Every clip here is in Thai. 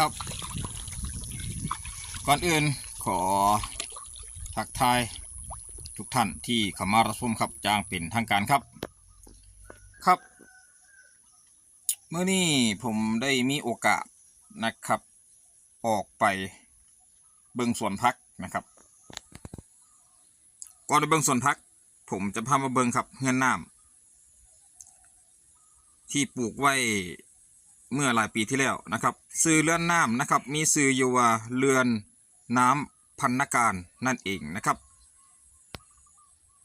ครับ ก่อนอื่นขอทักทายทุกท่านที่เข้ามารับชมครับจางเป็นทางการครับ ครับ เมื่อนี้ผมได้มีโอกาสนะครับ ออกไปเบิงสวนพักนะครับก่อนไปเบิงสวนพัก ผมจะพามาเบิงครับเงื่อนน้ำที่ปลูกไว้ เมื่อหลายปีที่แล้วนะครับซื้อเรือนน้ำนะครับมีซื้ออยู่ว่าเรือนน้ำพันนาการนั่นเองนะครับ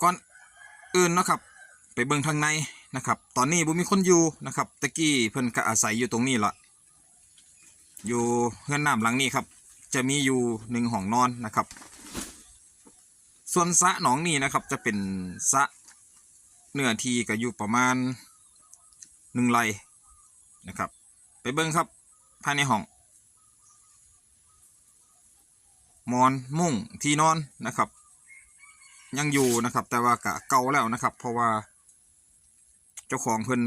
ก่อนอื่นนะครับไปเบิ่งทางในนะครับตอนนี้บ่มีคนอยู่นะครับตะกี้เพิ่นก็อาศัยอยู่ตรงนี้ละอยู่เรือนน้ำหลังนี้ครับจะมีอยู่หนึ่งห้องนอนนะครับส่วนสะหนองนี่นะครับจะเป็นสะเนื้อที่ก็อยู่ประมาณหนึ่งไร่นะครับ ไปเบิ้งครับภายในห้องมอนมุ้งที่นอนนะครับ ยังอยู่นะครับ แต่ว่ากะเก่าแล้วนะครับ เพราะว่า เจ้าของเพิ่น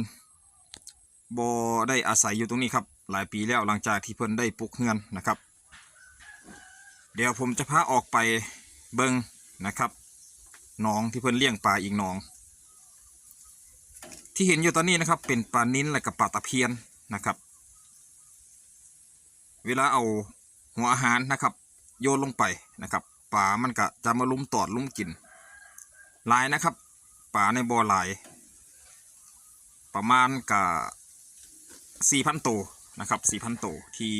บอได้อาศัยอยู่ตรงนี้ครับ หลายปีแล้วหลังจากที่เพิ่นได้ปลูกเฮือนนะครับ เดี๋ยวผมจะพาออกไปเบิ้งนะครับหนองที่เพิ่นเลี้ยงปลาอีกหนอง ที่เห็นอยู่ตอนนี้นะครับ เป็นปลานิ้นและกับปลาตะเพียนนะครับ เวลาเอาหัวอาหารนะครับ โยนลงไปนะครับปลามันก็จะมาลุมตอดลุมกินหลายนะครับปลาในบ่อหลาย ประมาณกับสี่พันตัวนะครับสี่พันตัวที่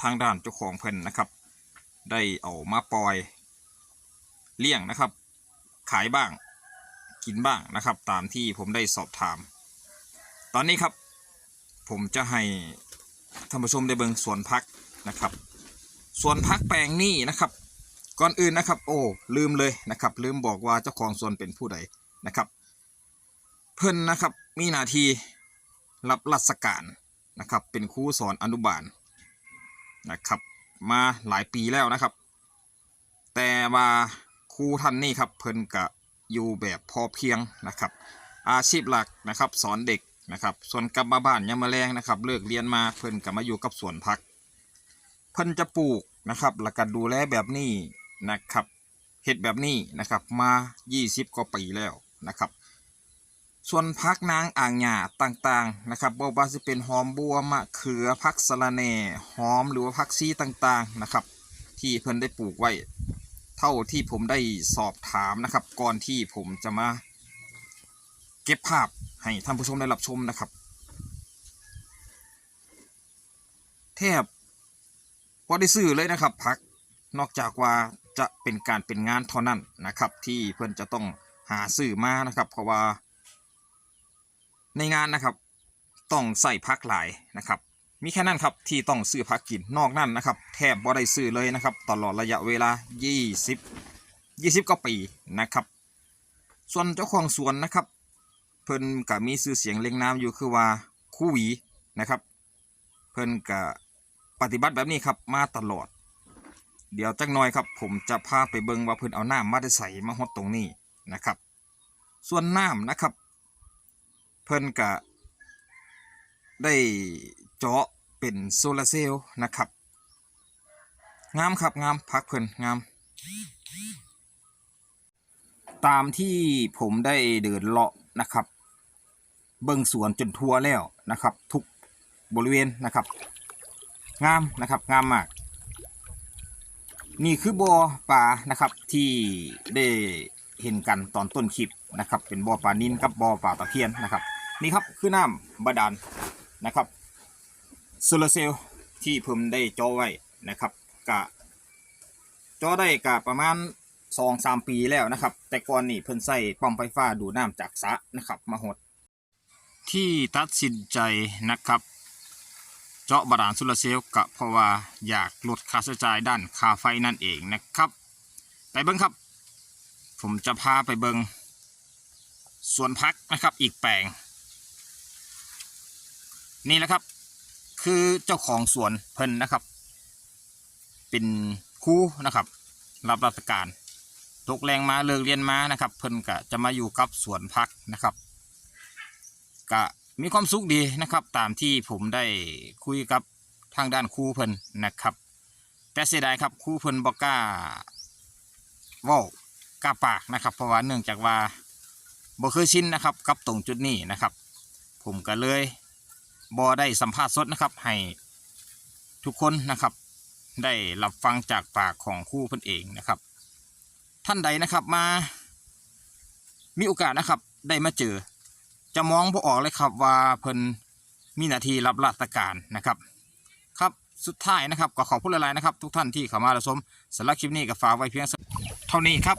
ทางด้านเจ้าของเพิ่นนะครับ ได้เอามาปล่อยเลี้ยงนะครับ ขายบ้างกินบ้างนะครับ ตามที่ผมได้สอบถาม ตอนนี้ครับ ผมจะให้ ท่านผู้ชมได้เบิ่งสวนพักนะครับสวนพักแปลงนี้นะครับ ก่อนอื่นนะครับ โอ้ลืมเลยนะครับ ลืมบอกว่าเจ้าของสวนเป็นผู้ใดนะครับ เพิ่นนะครับมีหน้าที่รับราชการนะครับ เป็นครูสอนอนุบาลนะครับ มาหลายปีแล้วนะครับ แต่ว่าครูท่านนี่ครับเพิ่นกะอยู่แบบพอเพียงนะครับ อาชีพหลักนะครับ สอนเด็ก นะครับ ส่วนกลับมาบ้านยามมาแรงนะครับ เลิกเรียนมาเพิ่นก็มาอยู่กับสวนพัก เพิ่นจะปลูกนะครับแล้วก็ดูแลแบบนี้นะครับเห็ดแบบนี้นะครับมา 20 กว่าปีแล้วนะครับ ส่วนพักนางอ่างหญ้าต่างๆนะครับบ่ว่าจะเป็นหอมบัวมะเขือพักสะระแหน่หอมหรือว่าพักซีต่างๆนะครับ ที่เพิ่นได้ปลูกไว้ เท่าที่ผมได้สอบถามนะครับ ก่อนที่ผมจะมา เก็บภาพ ให้ท่านผู้ชมได้รับชมนะครับ แทบพอได้ซื้อเลยนะครับพักนอกจากว่าจะเป็นการเป็นงานเท่านั้นนะครับ ที่เพื่อนจะต้องหาซื้อมานะครับ เพราะว่า ในงานนะครับ ต้องใส่พักหลายนะครับ มีแค่นั้นครับที่ต้องซื้อพักกินนอกนั้นนะครับ แทบบ่ได้ซื้อเลยนะครับ ตลอดระยะเวลา 20 20กว่าปีนะครับ ส่วนเจ้าของสวนนะครับ เพิ่นก็มีชื่อเสียงเล็งน้ำอยู่คือว่าคู่หวีนะครับ เพิ่นก็ปฏิบัติแบบนี้ครับมาตลอด เดี๋ยวจักหน่อยครับ ผมจะพาไปเบิ่งว่าเพิ่นเอาน้ำมาได้ใส่มาฮดตรงนี้นะครับ ส่วนน้ำนะครับ เพิ่นก็ได้เจาะเป็นโซลาร์เซลล์นะครับงามครับงามพักเพิ่นงาม ตามที่ผมได้เดินเลาะนะครับ เบิ่งสวนจนทั่วแล้วนะครับ ทุกบริเวณนะครับ งามนะครับงามมาก นี่คือบ่อปลานะครับที่ได้เห็นกันตอนต้นคลิปนะครับ เป็นบ่อปลานินกับบ่อปลาตะเพียนนะครับ นี่ครับคือน้ำบาดาลนะครับโซลาร์เซลล์ที่ผมได้จอไว้นะครับกะเจอได้กะประมาณสองสามปีแล้วนะครับ แต่ก่อนนี่เพิ่นใส่ปั๊มไฟฟ้าดูดน้ำจากสระนะครับ มาหด ที่ตัดสินใจนะครับ เจาะบาดาลโซลาเซลล์ก็เพราะว่าอยากลดค่าใช้จ่ายด้านค่าไฟนั่นเองนะครับ ไปเบิ้งครับ ผมจะพาไปเบิงสวนพักนะครับอีกแปลง นี่แหละครับ คือเจ้าของสวนเพิ่นนะครับ เป็นครูนะครับ รับราชการตกแรงมาเลิกเรียนมานะครับ เพิ่นก็จะมาอยู่กับสวนพักนะครับ ก็มีความสุขดีนะครับ ตามที่ผมได้คุยกับทางด้านครูเพิ่นนะครับ แต่เสียดายครับครูเพิ่นบอกกล้าว้ากล้าปากนะครับ เพราะว่าเนื่องจากว่าบ่เคยชินนะครับกับตรงจุดนี้นะครับ ผมก็เลยบ่ได้สัมภาษณ์สดนะครับ ให้ทุกคนนะครับ ได้รับฟังจากปากของครูเพิ่นเองนะครับ ท่านใดนะครับมา มีโอกาสนะครับได้มาเจอ จะมองบ่ออกเลยครับว่าเพิ่นมีหน้าที่รับราชการนะครับ ครับสุดท้ายนะครับก็ขอบคุณหลายๆนะครับ ทุกท่านที่เข้ามารับชมสำหรับคลิปนี้ก็ฝากไว้เพียงเท่านี้ครับ